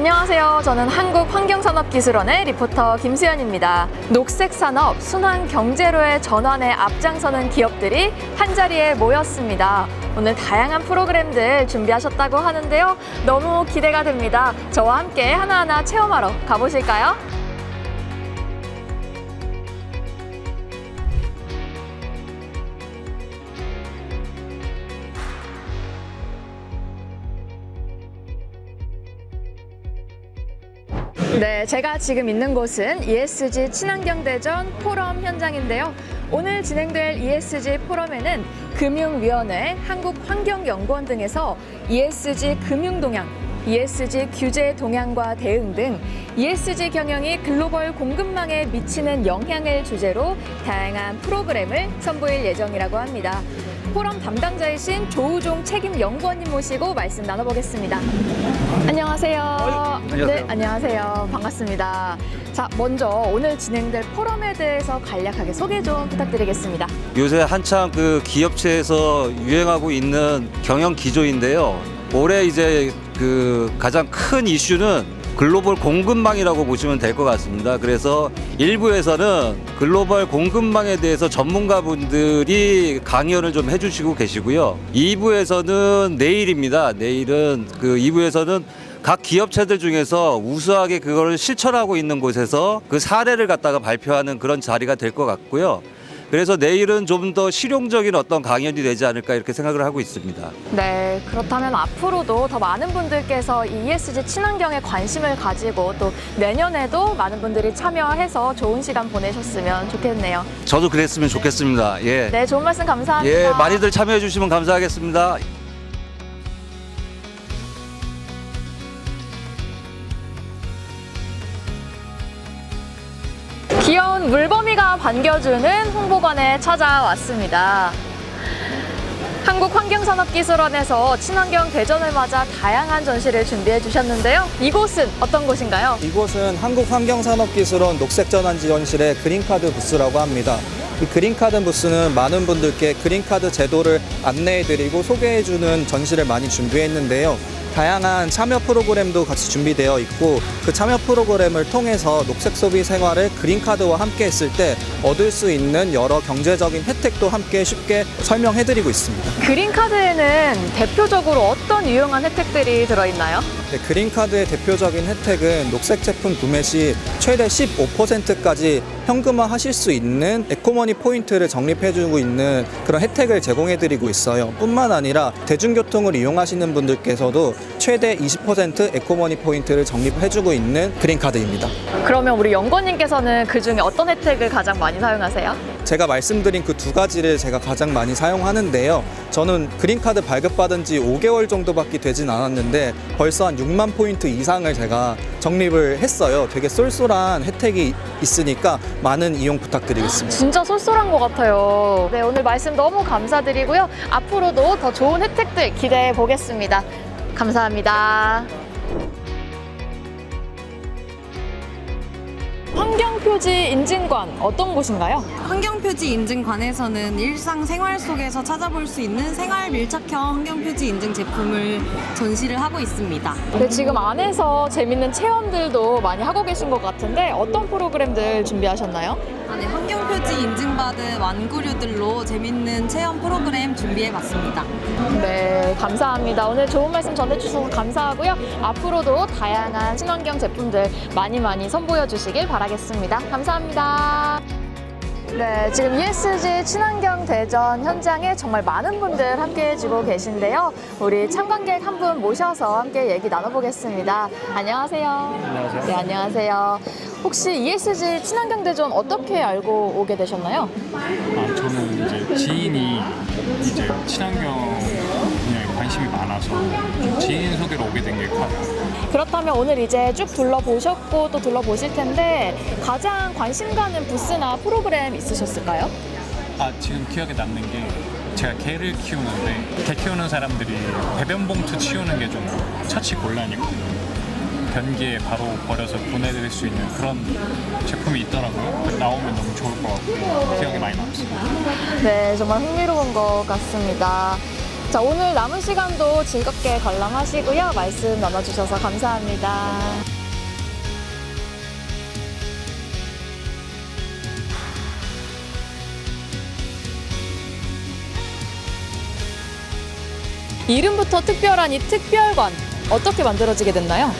안녕하세요. 저는 한국환경산업기술원의 리포터 김수연입니다. 녹색산업, 순환 경제로의 전환에 앞장서는 기업들이 한자리에 모였습니다. 오늘 다양한 프로그램들 준비하셨다고 하는데요. 너무 기대가 됩니다. 저와 함께 하나하나 체험하러 가보실까요? 네, 제가 지금 있는 곳은 ESG 친환경 대전 포럼 현장인데요. 오늘 진행될 ESG 포럼에는 금융위원회, 한국환경연구원 등에서 ESG 금융동향, ESG 규제 동향과 대응 등 ESG 경영이 글로벌 공급망에 미치는 영향을 주제로 다양한 프로그램을 선보일 예정이라고 합니다. 포럼 담당자이신 조우종 책임 연구원님 모시고 말씀 나눠보겠습니다. 안녕하세요. 안녕하세요. 네, 안녕하세요. 반갑습니다. 자, 먼저 오늘 진행될 포럼에 대해서 간략하게 소개 좀 부탁드리겠습니다. 요새 한창 그 기업체에서 유행하고 있는 경영 기조인데요. 올해 이제 그 가장 큰 이슈는 글로벌 공급망이라고 보시면 될 것 같습니다. 그래서 일부에서는 글로벌 공급망에 대해서 전문가분들이 강연을 좀 해주시고 계시고요. 2부에서는 내일입니다. 내일은 그 2부에서는 각 기업체들 중에서 우수하게 그걸 실천하고 있는 곳에서 그 사례를 갖다가 발표하는 그런 자리가 될 것 같고요. 그래서 내일은 좀 더 실용적인 어떤 강연이 되지 않을까 이렇게 생각을 하고 있습니다. 네, 그렇다면 앞으로도 더 많은 분들께서 이 ESG 친환경에 관심을 가지고 또 내년에도 많은 분들이 참여해서 좋은 시간 보내셨으면 좋겠네요. 저도 그랬으면 좋겠습니다. 예. 네, 좋은 말씀 감사합니다. 예, 많이들 참여해 주시면 감사하겠습니다. 귀여운 물범이 가 반겨주는 홍보관에 찾아왔습니다. 한국환경산업기술원에서 친환경 대전을 맞아 다양한 전시를 준비해 주셨는데요. 이곳은 어떤 곳인가요? 이곳은 한국환경산업기술원 녹색전환지원실의 그린카드 부스라고 합니다. 이 그린카드 부스는 많은 분들께 그린카드 제도를 안내해드리고 소개해주는 전시를 많이 준비했는데요. 다양한 참여 프로그램도 같이 준비되어 있고 그 참여 프로그램을 통해서 녹색 소비 생활을 그린카드와 함께 했을 때 얻을 수 있는 여러 경제적인 혜택도 함께 쉽게 설명해드리고 있습니다. 그린카드에는 대표적으로 어떤 유용한 혜택들이 들어있나요? 네, 그린카드의 대표적인 혜택은 녹색 제품 구매 시 최대 15%까지 현금화 하실 수 있는 에코머니 포인트를 적립해주고 있는 그런 혜택을 제공해드리고 있어요. 뿐만 아니라 대중교통을 이용하시는 분들께서도 최대 20% 에코머니 포인트를 적립해주고 있는 그린카드입니다. 그러면 우리 연구원님께서는 그 중에 어떤 혜택을 가장 많이 사용하세요? 제가 말씀드린 그 두 가지를 제가 가장 많이 사용하는데요. 저는 그린카드 발급받은 지 5개월 정도밖에 되진 않았는데 벌써 한 6만 포인트 이상을 제가 적립을 했어요. 되게 쏠쏠한 혜택이 있으니까 많은 이용 부탁드리겠습니다. 진짜 쏠쏠한 것 같아요. 네, 오늘 말씀 너무 감사드리고요. 앞으로도 더 좋은 혜택들 기대해 보겠습니다. 감사합니다. 환경표지 인증관 어떤 곳인가요? 환경 표지 인증 관에서는 일상생활 속에서 찾아볼 수 있는 생활 밀착형 환경표지 인증 제품을 전시를 하고 있습니다. 네, 지금 안에서 재밌는 체험들도 많이 하고 계신 것 같은데 어떤 프로그램들 준비하셨나요? 안에 환경표지 인증받은 완구류들로 재밌는 체험 프로그램 준비해봤습니다. 네, 감사합니다. 오늘 좋은 말씀 전해주셔서 감사하고요. 앞으로도 다양한 친환경 제품들 많이 많이 선보여 주시길 바라겠습니다. 감사합니다. 네, 지금 ESG 친환경 대전 현장에 정말 많은 분들 함께 해주고 계신데요. 우리 참관객 한 분 모셔서 함께 얘기 나눠보겠습니다. 안녕하세요. 안녕하세요. 네, 안녕하세요. 혹시 ESG 친환경 대전 어떻게 알고 오게 되셨나요? 아, 저는 이제 지인이 이제 친환경 분야에 관심이 많아서 좀 지인 소개로 오게 된 게 커요. 그렇다면 오늘 이제 쭉 둘러보셨고 또 둘러보실 텐데 가장 관심 가는 부스나 프로그램 있으셨을까요? 아, 지금 기억에 남는 게 제가 개를 키우는데 개 키우는 사람들이 배변 봉투 치우는 게 좀 처치 곤란이거든요. 변기에 바로 버려서 보내드릴 수 있는 그런 제품이 있더라고요. 나오면 너무 좋을 것 같고 기억에 많이 남습니다. 네, 정말 흥미로운 것 같습니다. 자, 오늘 남은 시간도 즐겁게 관람하시고요. 말씀 나눠주셔서 감사합니다. 이름부터 특별한 이 특별관 어떻게 만들어지게 됐나요?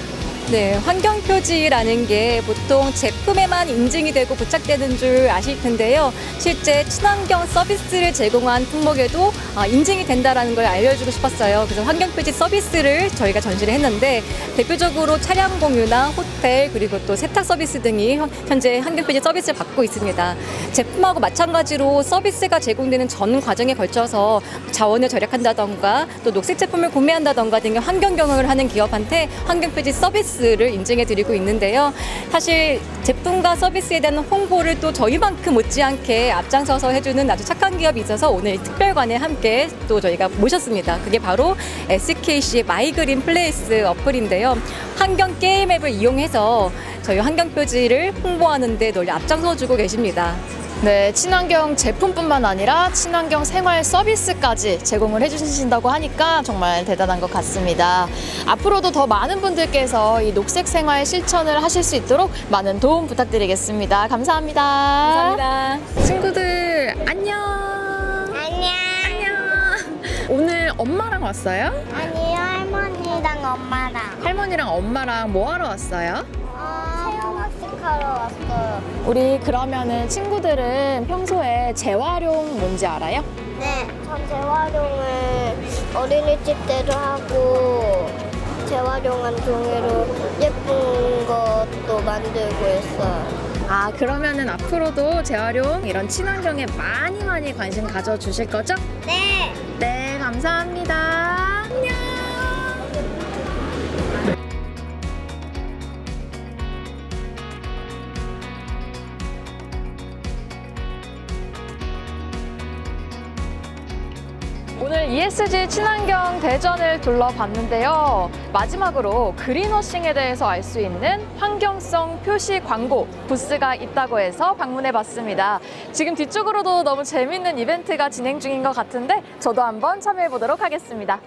네, 환경 표지라는 게 보통 제품에만 인증이 되고 부착되는 줄 아실 텐데요. 실제 친환경 서비스를 제공한 품목에도 아, 인증이 된다라는 걸 알려주고 싶었어요. 그래서 환경 표지 서비스를 저희가 전시를 했는데 대표적으로 차량 공유나 호텔 그리고 또 세탁 서비스 등이 현- 현재 환경 표지 서비스를 받고 있습니다. 제품하고 마찬가지로 서비스가 제공되는 전 과정에 걸쳐서 자원을 절약한다던가 또 녹색 제품을 구매한다던가 등의 환경 경영을 하는 기업한테 환경 표지 서비스 를 인증해 드리고 있는데요. 사실 제품과 서비스에 대한 홍보를 또 저희만큼 못지않게 앞장서서 해주는 아주 착한 기업이 있어서 오늘 이 특별관에 함께 또 저희가 모셨습니다. 그게 바로 SKC의 마이그린 플레이스 어플인데요. 환경 게임 앱을 이용해서 저희 환경 표지를 홍보하는데 널리 앞장서 주고 계십니다. 네, 친환경 제품뿐만 아니라 친환경 생활 서비스까지 제공을 해주신다고 하니까 정말 대단한 것 같습니다. 앞으로도 더 많은 분들께서 이 녹색 생활 실천을 하실 수 있도록 많은 도움 부탁드리겠습니다. 감사합니다. 감사합니다. 친구들 안녕. 안녕. 안녕. 오늘 엄마랑 왔어요? 아니 할머니랑 엄마랑 할머니랑 엄마랑 뭐 하러 왔어요? 어, 체험학습하러 왔어요. 우리 그러면은 친구들은 평소에 재활용 뭔지 알아요? 네, 전 재활용을 어린이집 때도 하고 재활용한 종이로 예쁜 것도 만들고 있어요. 아 그러면은 앞으로도 재활용 이런 친환경에 많이 많이 관심 가져주실 거죠? 네. 네 감사합니다. 오늘 ESG 친환경 대전을 둘러봤는데요. 마지막으로 그린워싱에 대해서 알 수 있는 환경성 표시 광고 부스가 있다고 해서 방문해 봤습니다. 지금 뒤쪽으로도 너무 재밌는 이벤트가 진행 중인 것 같은데 저도 한번 참여해 보도록 하겠습니다.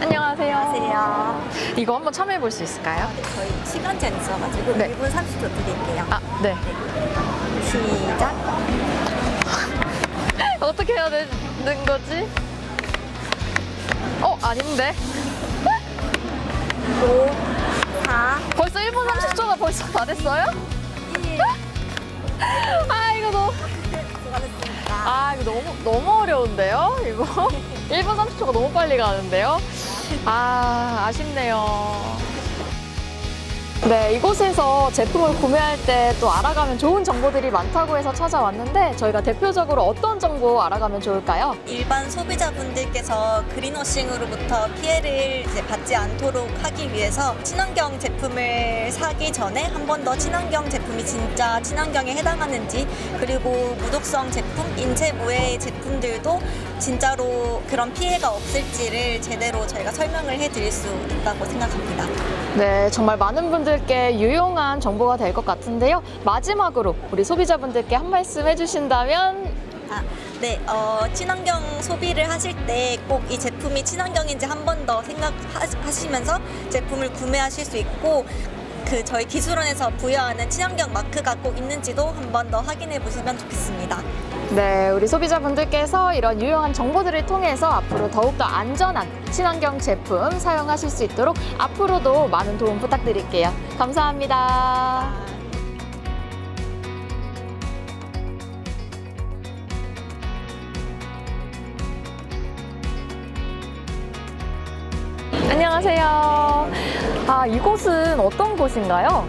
안녕하세요. 안녕하세요. 이거 한번 참여해 볼 수 있을까요? 저희 시간 제한 있어가지고 네. 1분 30초 드릴게요. 아, 네. 시작. 어떻게 해야 되는 거지? 어, 아닌데. 5, 4, 벌써 1분 30초가 벌써 다 됐어요? 아, 이거 너무. 아, 이거 너무, 너무 어려운데요? 이거? 1분 30초가 너무 빨리 가는데요? 아, 아쉽네요. 네, 이곳에서 제품을 구매할 때 또 알아가면 좋은 정보들이 많다고 해서 찾아왔는데 저희가 대표적으로 어떤 정보 알아가면 좋을까요? 일반 소비자분들께서 그린워싱으로부터 피해를 이제 받지 않도록 하기 위해서 친환경 제품을 사기 전에 한 번 더 친환경 제품이 진짜 친환경에 해당하는지 그리고 무독성 제품, 인체 무해 제품들도 진짜로 그런 피해가 없을지를 제대로 저희가 설명을 해드릴 수 있다고 생각합니다. 네, 정말 많은 분들께 유용한 정보가 될 것 같은데요. 마지막으로 우리 소비자분들께 한 말씀 해주신다면 아, 네, 어, 친환경 소비를 하실 때 꼭 이 제품이 친환경인지 한 번 더 생각하시면서 제품을 구매하실 수 있고 그 저희 기술원에서 부여하는 친환경 마크가 꼭 있는지도 한 번 더 확인해 보시면 좋겠습니다. 네, 우리 소비자분들께서 이런 유용한 정보들을 통해서 앞으로 더욱더 안전한 친환경 제품 사용하실 수 있도록 앞으로도 많은 도움 부탁드릴게요. 감사합니다. 안녕하세요. 아, 이곳은 어떤 곳인가요?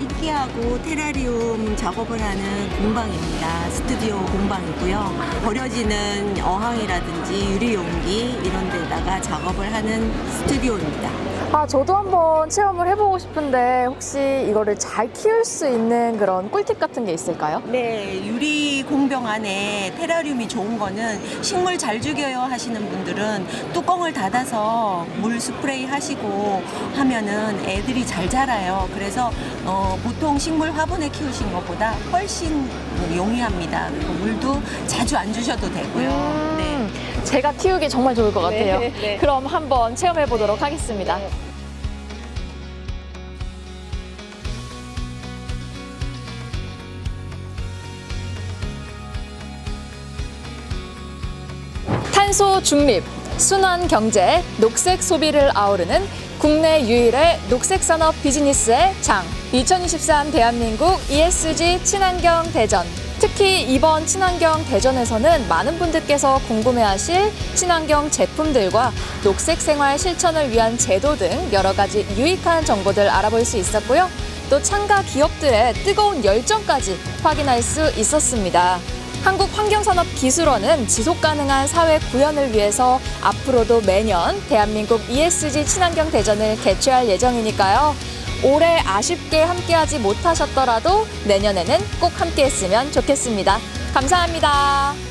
이끼하고 테라리움 작업을 하는 공방입니다. 스튜디오 공방이고요. 버려지는 어항이라든지 유리 용기 이런 데다가 작업을 하는 스튜디오입니다. 아, 저도 한번 체험을 해보고 싶은데 혹시 이거를 잘 키울 수 있는 그런 꿀팁 같은 게 있을까요? 네, 유리 공병 안에 테라리움이 좋은 거는 식물 잘 죽여요 하시는 분들은 뚜껑을 닫아서 물 스프레이 하시고 하면은 애들이 잘 자라요. 그래서 어, 보통 식물 화분에 키우신 것보다 훨씬 용이합니다. 그리고 물도 자주 안 주셔도 되고요. 네. 음, 제가 키우기 정말 좋을 것 같아요. 네, 네. 그럼 한번 체험해 보도록 하겠습니다. 탄소 중립, 순환 경제, 녹색 소비를 아우르는 국내 유일의 녹색 산업 비즈니스의 장. 2023 대한민국 ESG 친환경 대전. 특히 이번 친환경 대전에서는 많은 분들께서 궁금해하실 친환경 제품들과 녹색 생활 실천을 위한 제도 등 여러 가지 유익한 정보들 알아볼 수 있었고요. 또 참가 기업들의 뜨거운 열정까지 확인할 수 있었습니다. 한국환경산업기술원은 지속 가능한 사회 구현을 위해서 앞으로도 매년 대한민국 ESG 친환경 대전을 개최할 예정이니까요. 올해 아쉽게 함께하지 못하셨더라도 내년에는 꼭 함께했으면 좋겠습니다. 감사합니다.